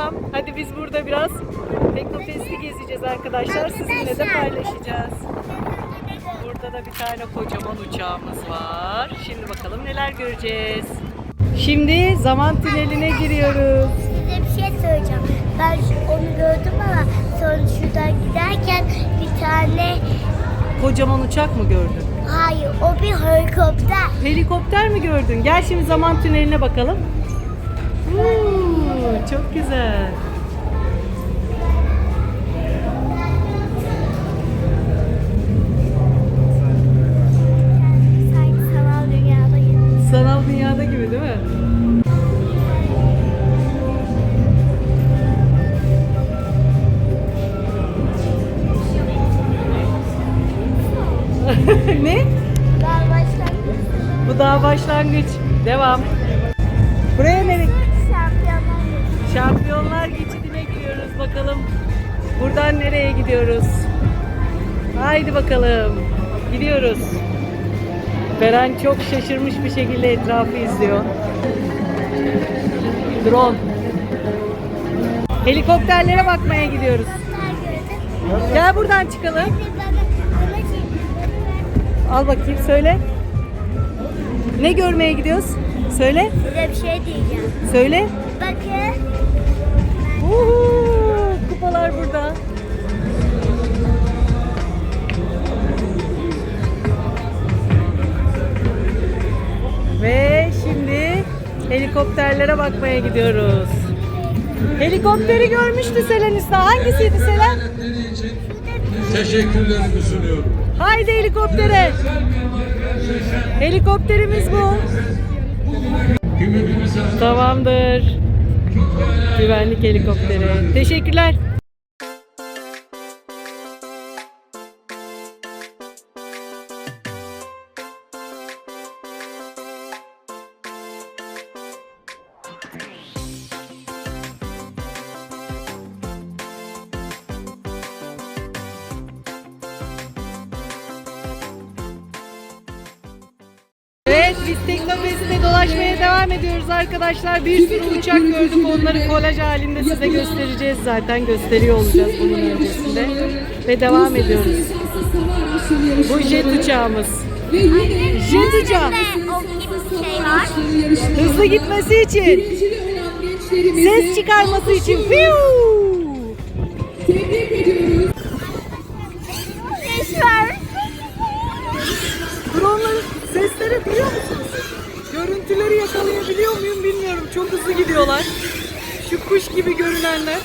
Tamam. Hadi biz burada biraz Teknofest'i gezeceğiz arkadaşlar. Sizinle de paylaşacağız. Burada da bir tane kocaman uçağımız var. Şimdi bakalım neler göreceğiz. Şimdi zaman tüneline giriyoruz. Size bir şey söyleyeceğim. Ben onu gördüm ama sonra şuradan giderken bir tane Kocaman uçak mı gördün? hayır o bir helikopter. Helikopter mi gördün? Gel şimdi zaman tüneline bakalım. Oo, çok güzel. Sanal dünyada gibi değil mi? ne? Bu daha başlangıç. Devam. Buraya nereye? Şampiyonlar geçidine giriyoruz bakalım. Buradan nereye gidiyoruz? Haydi bakalım. Gidiyoruz. Beren çok şaşırmış bir şekilde etrafı izliyor. Drone. Helikopterlere bakmaya gidiyoruz. Gel buradan çıkalım. Al bakayım söyle. Ne görmeye gidiyoruz? Söyle. size bir şey diyeceğim. Söyle. Bakın. Uhu, kupalar burada. Ve şimdi helikopterlere bakmaya gidiyoruz. Helikopteri görmüştü Selen Usta. Hangisiydi Selen? Teşekkürlerimi sunuyorum. Haydi helikoptere. Helikopterimiz bu. Tamamdır. Güvenlik helikopteri. Teşekkürler. Evet biz Teknofest'te dolaşmaya devam ediyoruz arkadaşlar. Bir sürü uçak gördük. Onları kolaj halinde size göstereceğiz zaten. Gösteriyor olacağız bunun öncesinde. Ve devam ediyoruz. Bu jet uçağımız. Jet uçağı. Şey. Hızlı gitmesi için. Ses çıkarması için. Fiu! Ses duyuyor musunuz? Görüntüleri yakalayabiliyor muyum bilmiyorum. Çok hızlı gidiyorlar. Şu kuş gibi görünenler.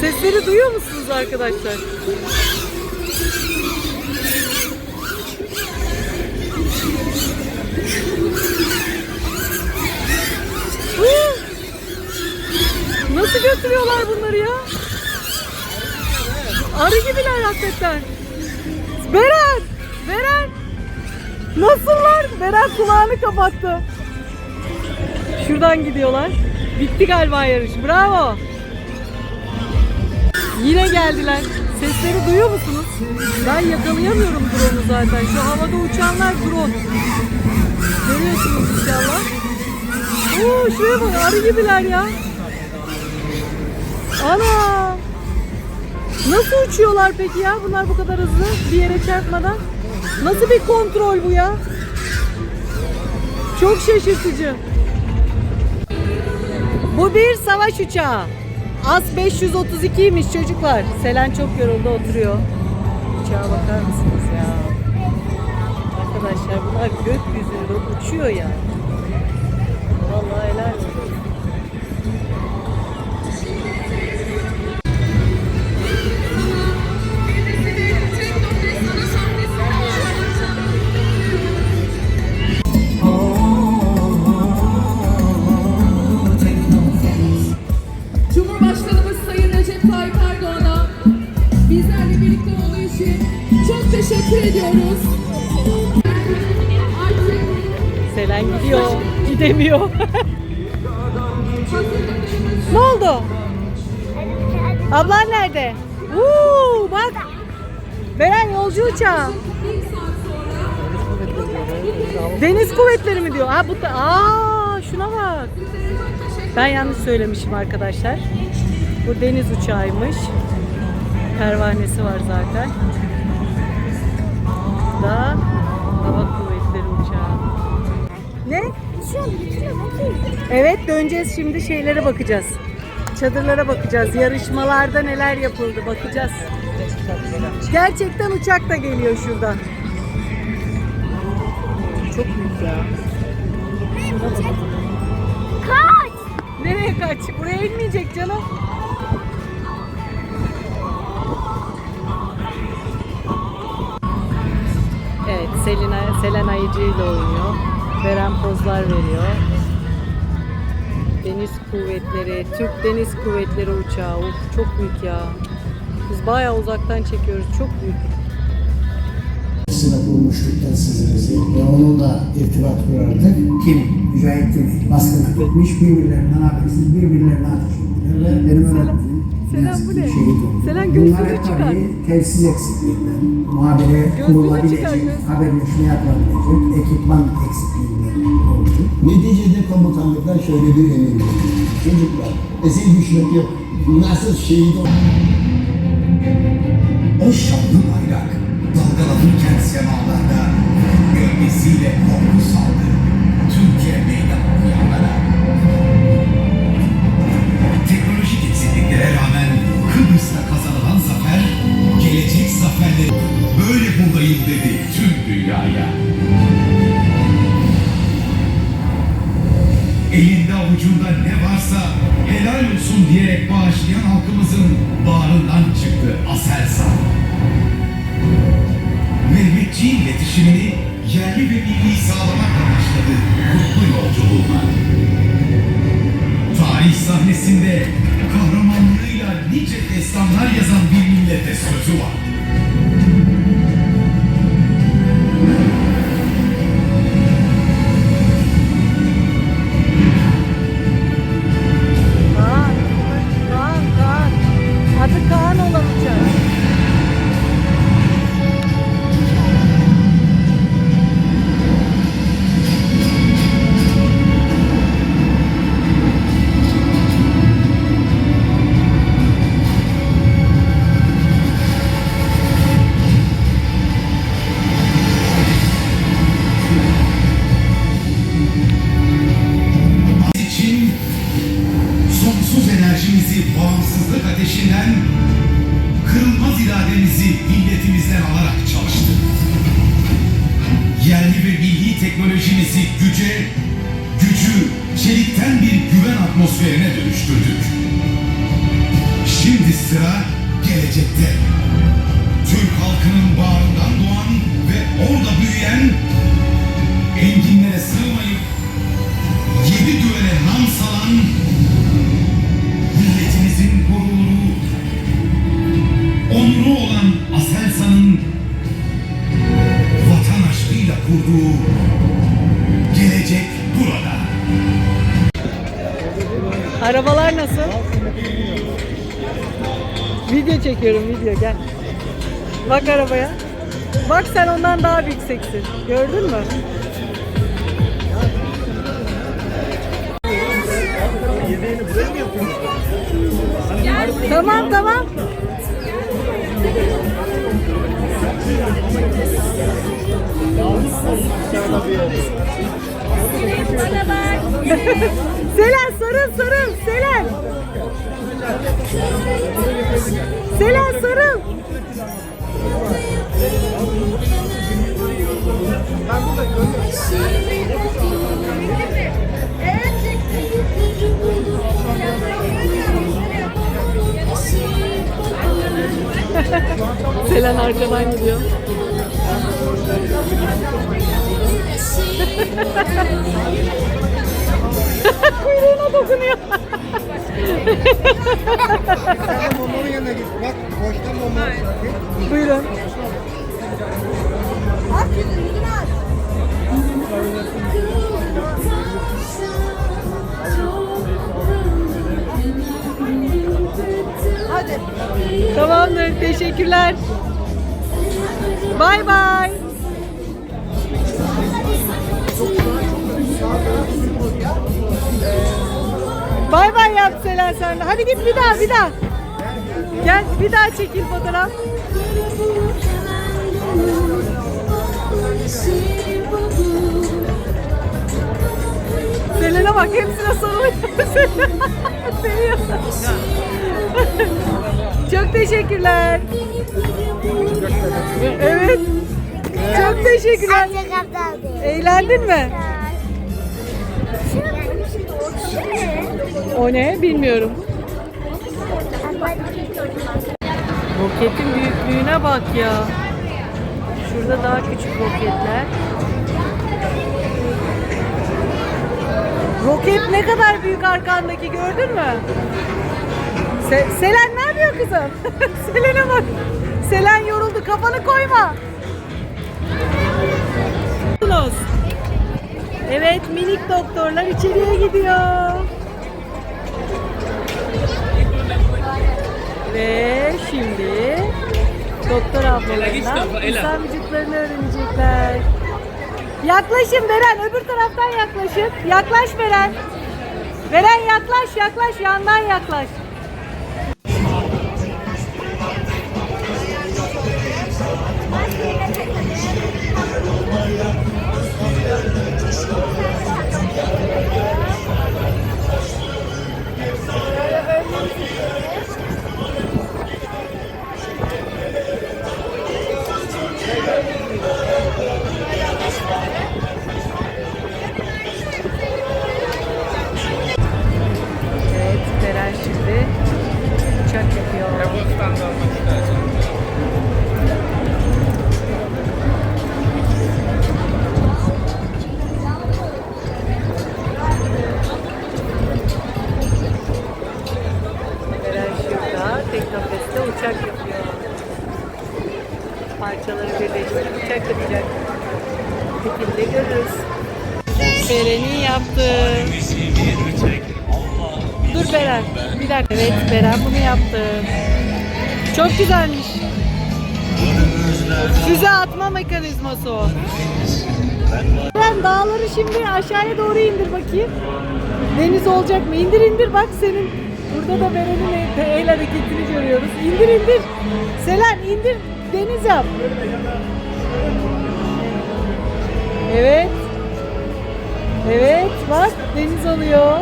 Sesleri duyuyor musunuz arkadaşlar? Nasıl götürüyorlar bunları ya? Arı gibiler hakikaten. Beren! Nasıllar? Beren kulağını kapattı. Şuradan gidiyorlar. Bitti galiba yarış. Bravo. Yine geldiler. Sesleri duyuyor musunuz? Ben yakalayamıyorum drone'u zaten. Şu havada uçanlar drone. Görüyorsunuz inşallah. Oo şuraya bak arı gibiler ya. Ana! Nasıl uçuyorlar peki ya bunlar bu kadar hızlı bir yere çarpmadan? Nasıl bir kontrol bu ya? Çok şaşırtıcı. Bu bir savaş uçağı. As 532'ymiş çocuklar. Selen çok yoruldu oturuyor. Uçağa bakar mısınız ya? Arkadaşlar bunlar gökyüzünde uçuyor yani. Vallahi helal olsun. Gidemiyor. ne oldu? Ablan nerede? Uuu bak. Beren yolcu uçağı. Deniz kuvvetleri mi diyor? Ha bu da aa şuna bak. Ben yanlış söylemişim arkadaşlar. Bu deniz uçağıymış. Pervanesi var zaten. Da Evet döneceğiz şimdi şeylere bakacağız. Çadırlara bakacağız. Yarışmalarda neler yapıldı bakacağız. Gerçekten uçak da geliyor şuradan. Çok büyük ya. Kaç! Nereye kaç? Buraya inmeyecek canım. Evet, Selena, Selena Ayıcı ile oynuyor. Veren pozlar veriyor. Deniz Kuvvetleri, Türk Deniz Kuvvetleri uçağı. Uf, çok büyük ya. Biz bayağı uzaktan çekiyoruz. Çok büyük. Sınıf bulmuştuk telsizimizi ve onunla irtibat kurardık. Kim? Mücahit Güney. Baskına gitmiş birbirlerinden habersiz birbirlerine ateş ve benim öğretmenim Selen bu ne? oldu. Selen hep çıkar. telsiz eksikliğinden, Gözlüğünü kurulabilecek, haberleşme yapılabilecek ekipman eksikliğinden oldu. Neticede komutanlıktan şöyle bir emir verildi. Çocuklar, esir düşmek yok. Nasıl şehit ol... O şanlı bayrak dalgalanırken semalarda gölgesiyle korku saldı İletişimini yerli ve milli sağlamakla başladı kutlu yolculuğuna. Tarih sahnesinde kahramanlığıyla nice destanlar yazan bir millete sözü var. Kaan, Kaan, Kaan. Adı Kaan olan ateşinden, kırılmaz irademizi milletimizden alarak çalıştık. Yerli ve milli teknolojimizi güce, gücü çelikten bir güven atmosferine dönüştürdük. Şimdi sıra gelecekte. Türk halkının bağrından doğan ve orada büyüyen, enginlere sığmayıp yedi düvele nam salan onuru olan Aselsan'ın vatan aşkıyla kurduğu gelecek burada. Arabalar nasıl? Video çekiyorum video gel. Bak arabaya. Bak sen ondan daha yükseksin. Gördün mü? Tamam tamam. Selen sarıl sarıl Selen. Selen sarıl. Selen arkadan gidiyor. Kuyruğuna dokunuyor. Momonun yanına git. Bak boştan momo. Buyurun. Tamamdır. Teşekkürler. Bay bay. Bay bay yap Selen sen. Hadi git bir daha bir daha. Gel bir daha çekil fotoğraf. Selen'e bak hepsine sarılıyor. Seviyor. Çok teşekkürler. Evet. Çok teşekkürler. Eğlendin mi? O ne bilmiyorum. Roketin büyüklüğüne bak ya. Şurada daha küçük roketler. Roket ne kadar büyük arkandaki gördün mü? Se- Selen ne yapıyor kızım? Selen'e bak. Selen yoruldu. Kafanı koyma. Evet minik doktorlar içeriye gidiyor. Ve şimdi doktor ablalarından insan vücutlarını öğrenecekler. Yaklaşın Beren öbür taraftan yaklaşın. Yaklaş Beren. Beren yaklaş yaklaş yandan yaklaş. Beren. Bir dakika. Evet Beren bunu yaptı. Çok güzelmiş. Füze atma mekanizması o. Beren dağları şimdi aşağıya doğru indir bakayım. Deniz olacak mı? İndir indir bak senin. Burada da Beren'in el hareketini görüyoruz. İndir indir. Selen indir. Deniz yap. Evet. Evet bak deniz oluyor.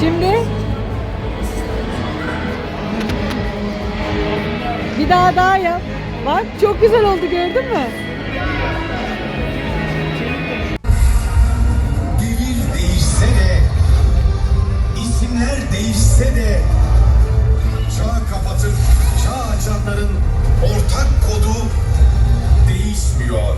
Şimdi bir daha daha yap. Bak çok güzel oldu gördün mü? Devir değişse de, isimler değişse de, çağ kapatır, çağ açanların ortak kodu değişmiyor.